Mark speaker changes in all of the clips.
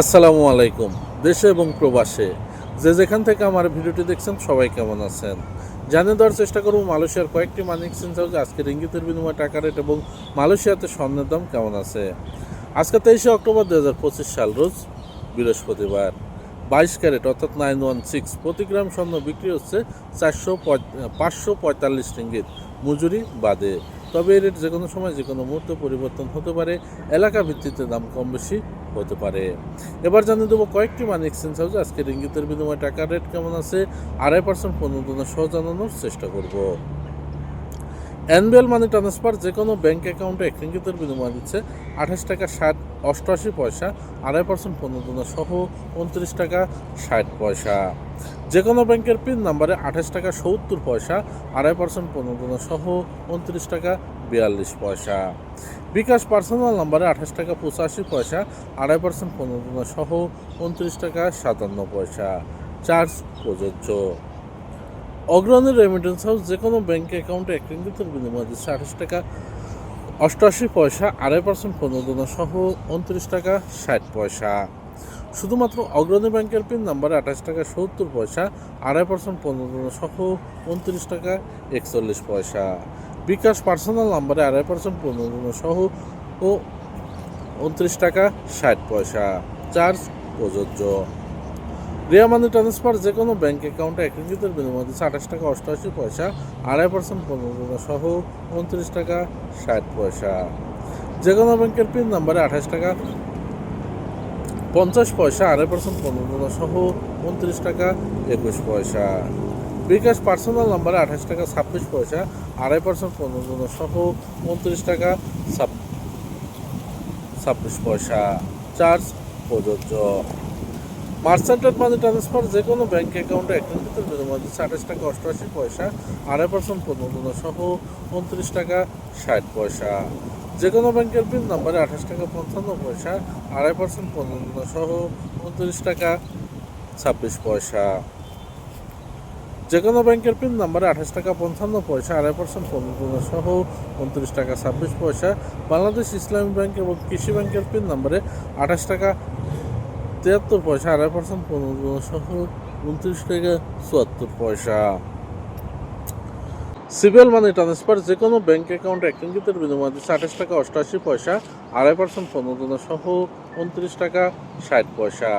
Speaker 1: আসসালামু আলাইকুম, দেশে এবং প্রবাসে। যে যেখান থেকে আমার ভিডিওটি দেখছেন, সবাই কেমন আছেন? জানিয়ে দেওয়ার চেষ্টা করব মালয়েশিয়ার কয়েকটি মানি এক্সচেঞ্জ হাউস আজকের ইঙ্গিতের বিনিময় টাকা রেট এবং মালয়েশিয়াতে স্বর্ণের দাম কেমন আছে? আজকে তেইশে অক্টোবর দু হাজার পঁচিশ সাল, রোজ বৃহস্পতিবার। বাইশ ক্যারেট অর্থাৎ নাইন ওয়ান সিক্স প্রতি গ্রাম স্বর্ণ বিক্রি হচ্ছে চারশো পাঁচশো পঁয়তাল্লিশ রিঙ্গিত। মজুরি বাদে। তবে এর যে কোনো সময় যে কোনো মুহূর্তে পরিবর্তন হতে পারে এলাকা ভিত্তিতে দাম কম বেশি হতে পারে। এবার জানিয়ে দেবো কয়েকটি মানি এক্সচেঞ্জ হাউসে আজকে ইঙ্গিতের বিনিময়ে টাকার রেট কেমন আছে, আড়াই পার্সেন্ট পণ্য সহ জানানোর চেষ্টা করব। অ্যানুয়াল মানি ট্রান্সফার যে কোনো ব্যাঙ্ক অ্যাকাউন্টে এক বিনিময় দিচ্ছে আঠাশ টাকা ষাট অষ্টআশি পয়সা, আড়াই পার্সেন্ট পণ্য সহ উনত্রিশ টাকা ষাট পয়সা। যে কোনো ব্যাংকের পিন নাম্বারে আঠাশ টাকা সত্তর পয়সা, আড়াই পার্সেন্ট পণ্য সহ উনত্রিশ টাকা বিয়াল্লিশ পয়সা। বিকাশ পার্সোনাল নাম্বারে আঠাশ টাকা পঁচাশি পয়সা, আড়াই পার্সেন্ট পণ্য সহ উনত্রিশ টাকা সাতান্ন পয়সা। চার্জ প্রযোজ্য। অগ্রণী রেমিটেন্স হাউস যে কোনো ব্যাঙ্ক অ্যাকাউন্টে এক রিঙ্গিতের বিনিময় দিচ্ছে আঠাশ টাকা, অষ্টআশি পয়সা, আড়াই পার্সেন্ট প্রণোদনা সহ উনত্রিশ টাকা, ষাট পয়সা। শুধুমাত্র অগ্রণী ব্যাংকের পিন নাম্বারে আঠাশ টাকা, সত্তর পয়সা, আড়াই পার্সেন্ট প্রণোদনা সহ উনত্রিশ টাকা, একচল্লিশ পয়সা। বিকাশ পার্সোনাল নাম্বারে আড়াই পার্সেন্ট প্রণোদনা সহ ও উনত্রিশ টাকা, ষাট পয়সা। চার্জ প্রযোজ্য। রিয়া মানি ট্রান্সফার যে কোনো ব্যাঙ্ক অ্যাকাউন্টে এক রিঙ্গিতের বিনিময় দিচ্ছে আঠাশ টাকা অষ্টআশি পয়সা, আড়াই পার্সেন্ট পনেরো সহ উনত্রিশ টাকা ষাট পয়সা। যে কোনো ব্যাংকের পিন নাম্বারে আঠাশ টাকা, পঞ্চাশ পয়সা, আড়াই পার্সেন্ট পনেরো সহ উনত্রিশ টাকা একুশ পয়সা। বিকাশ পার্সোনাল নাম্বারে আঠাশ টাকা ছাব্বিশ পয়সা, আড়াই পার্সেন্ট পনেরো সহ উনত্রিশ টাকা ছাব্বিশ পয়সা। চার্জ প্রযোজ্য। মার্চেন্টেড মানি ট্রান্সফার যে কোনো ব্যাঙ্ক অ্যাকাউন্টে এক ভিতরে বিনিময় দিচ্ছে আঠাশ টাকা অষ্টআশি পয়সা আড়াই পার্সেন্ট পণ্য সহ উনত্রিশ টাকা ষাট পয়সা। যে কোনো ব্যাংকের পিন নাম্বারে আঠাশ টাকা পঞ্চান্ন পয়সা আড়াই পার্সেন্ট পণ্য সহ উনত্রিশ টাকা ছাব্বিশ পয়সা। যে কোনো ব্যাংকের পিন নাম্বারে আঠাশ টাকা পঞ্চান্ন পয়সা আড়াই পার্সেন্ট পণ্য সহ উনত্রিশ টাকা ছাব্বিশ পয়সা। বাংলাদেশ ইসলামী ব্যাংক এবং কৃষি ব্যাংকের পিন নাম্বারে আঠাশ টাকা তিয়াত্তর পয়সা, আড়াই পার্সেন্ট পনেরো সহ উনত্রিশ টাকা চুয়াত্তর পয়সা। সিভিল মানি ট্রান্সফার যে কোনো ব্যাঙ্ক অ্যাকাউন্টে এক বিনিময় দিচ্ছে আঠাশ টাকা অষ্টআশি পয়সা, আড়াই পার্সেন্ট পনেরো সহ উনত্রিশ টাকা ষাট পয়সা।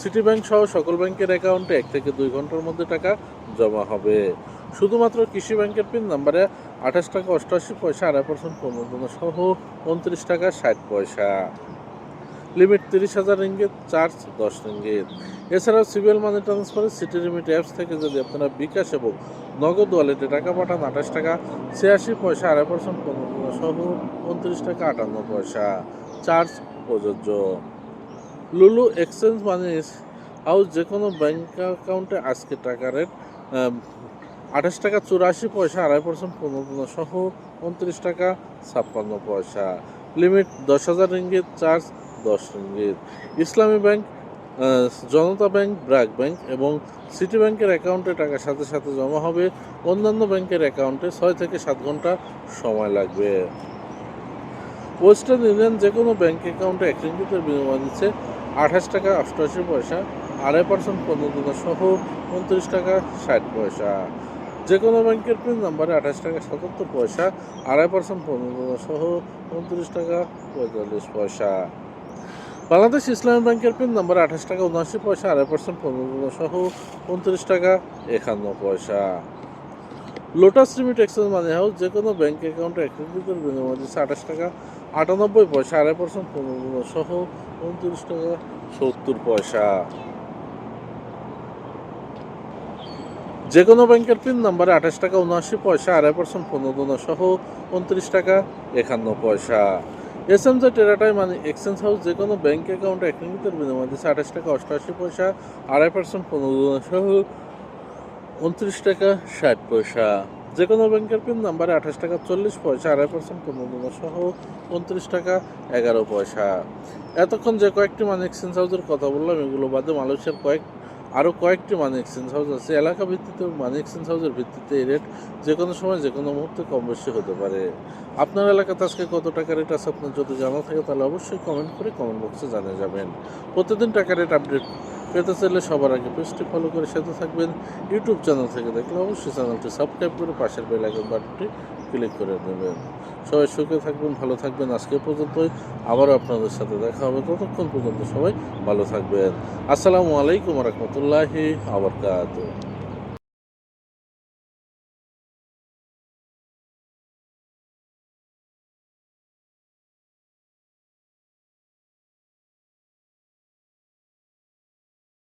Speaker 1: সিটি ব্যাংক সহ সকল ব্যাংকের অ্যাকাউন্টে এক থেকে দুই ঘণ্টার মধ্যে টাকা জমা হবে। শুধুমাত্র কৃষি ব্যাংকের পিন নাম্বারে আঠাশ টাকা অষ্টআশি পয়সা, আড়াই পার্সেন্ট পনেরো সহ উনত্রিশ টাকা ষাট পয়সা। লিমিট তিরিশ হাজার রিঙ্গিত চার্জ দশ রিঙ্গিত এছাড়াও সিবিএল মানি ট্রান্সফারের সিটি লিমিট অ্যাপস থেকে যদি আপনারা বিকাশ এবং নগদ ওয়ালেটে টাকা পাঠান, আঠাশ টাকা, ছিয়াশি পয়সা, আড়াই পার্সেন্ট পনেরো সহ উনত্রিশ টাকা, আটান্ন পয়সা। চার্জ প্রযোজ্য। লুলু এক্সচেঞ্জ মানি হাউস যে কোনো ব্যাঙ্ক অ্যাকাউন্টে আজকে টাকা রেট আঠাশ টাকা, চুরাশি পয়সা, আড়াই পার্সেন্ট পনেরো সহ উনত্রিশ টাকা, ছাপ্পান্ন পয়সা। লিমিট দশ হাজার রিঙ্গিত চার্জ দশ ringgit Islami bank Janata bank, BRAC bank এবং সিটি ব্যাংকের অ্যাকাউন্টে টাকা সাথে সাথে জমা হবে। অন্যান্য ব্যাংকের অ্যাকাউন্টে ছয় থেকে সাত ঘণ্টা সময় লাগবে। ওয়েস্টার্ন ইউনিয়ন যে কোনো ব্যাংক অ্যাকাউন্টে এক রিঙ্গিতের বিনিময় দিচ্ছে আঠাশ টাকা অষ্টআশি পয়সা, আড়াই পার্সেন্ট পনেরো সহ উনত্রিশ টাকা ষাট পয়সা। যে কোনো ব্যাংকের পিন নাম্বারে আঠাশ টাকা সাতাত্তর পয়সা, আড়াই পার্সেন্ট পনেরো সহ উনত্রিশ টাকা পঁয়তাল্লিশ পয়সা। বাংলাদেশ ইসলামী ব্যাংকের পিন নাম্বার আঠাশ টাকা উনআশি পয়সা, আড়াই পার্সেন্ট পনেরো সহ উনত্রিশ টাকা একান্ন পয়সা। Lotus limit exchange money house যে কোনো ব্যাংক অ্যাকাউন্টে এক রিঙ্গিতের বিনিময় দিচ্ছে আঠাশ টাকা আটানব্বই পয়সা, আড়াই পার্সেন্ট পনেরো সহ উনত্রিশ টাকা সত্তর পয়সা। যে কোনো ব্যাংকের পিন নাম্বারে আঠাশ টাকা উনআশি পয়সা, আড়াই পার্সেন্ট পনেরো সহ উনত্রিশ টাকা একান্ন পয়সা। এস এম টেরাটাই মানে এক্সচেঞ্জ হাউস যে কোনো ব্যাংক অ্যাকাউন্টে এক রিঙ্গিতের বিনিময় দিচ্ছে আঠাশ টাকা অষ্টআশি পয়সা, আড়াই পার্সেন্ট পনেরো সহ উনত্রিশ টাকা ষাট পয়সা। যে কোনো ব্যাংকের পিন নাম্বারে আঠাশ টাকা চল্লিশ পয়সা, আড়াই পার্সেন্ট পনেরো সহ উনত্রিশ টাকা এগারো পয়সা। এতক্ষণ যে কয়েকটি মানে এক্সচেঞ্জ হাউসের কথা বললাম, এগুলো বাদে মালয়েশিয়ার কয়েক আরও কয়েকটি মানি এক্সচেঞ্জ হাউস আছে। এলাকা ভিত্তিতে মানি এক্সচেঞ্জ হাউসের ভিত্তিতে এই রেট যে কোনো সময় যে কোনো মুহূর্তে কম বেশি হতে পারে। আপনার এলাকাতে আজকে কত টাকা রেট আছে আপনার যদি জানা থাকে তাহলে অবশ্যই কমেন্ট করে কমেন্ট বক্সে জানিয়ে যাবেন। প্রতিদিন টাকা রেট আপডেট পেতে চাইলে সবার আগে পেজটি ফলো করে সাথে থাকবেন। ইউটিউব চ্যানেল থেকে দেখলে অবশ্যই চ্যানেলটি সাবস্ক্রাইব করে পাশের বেল আইকন বাটনটি ক্লিক করে নেবেন সবাই সুখে থাকবেন, ভালো থাকবেন। আজকে পর্যন্তই। আবারও আপনাদের সাথে দেখা হবে। ততক্ষণ পর্যন্ত সবাই ভালো থাকবেন। আসসালামু আলাইকুম রহমতুল্লাহি আবরকাত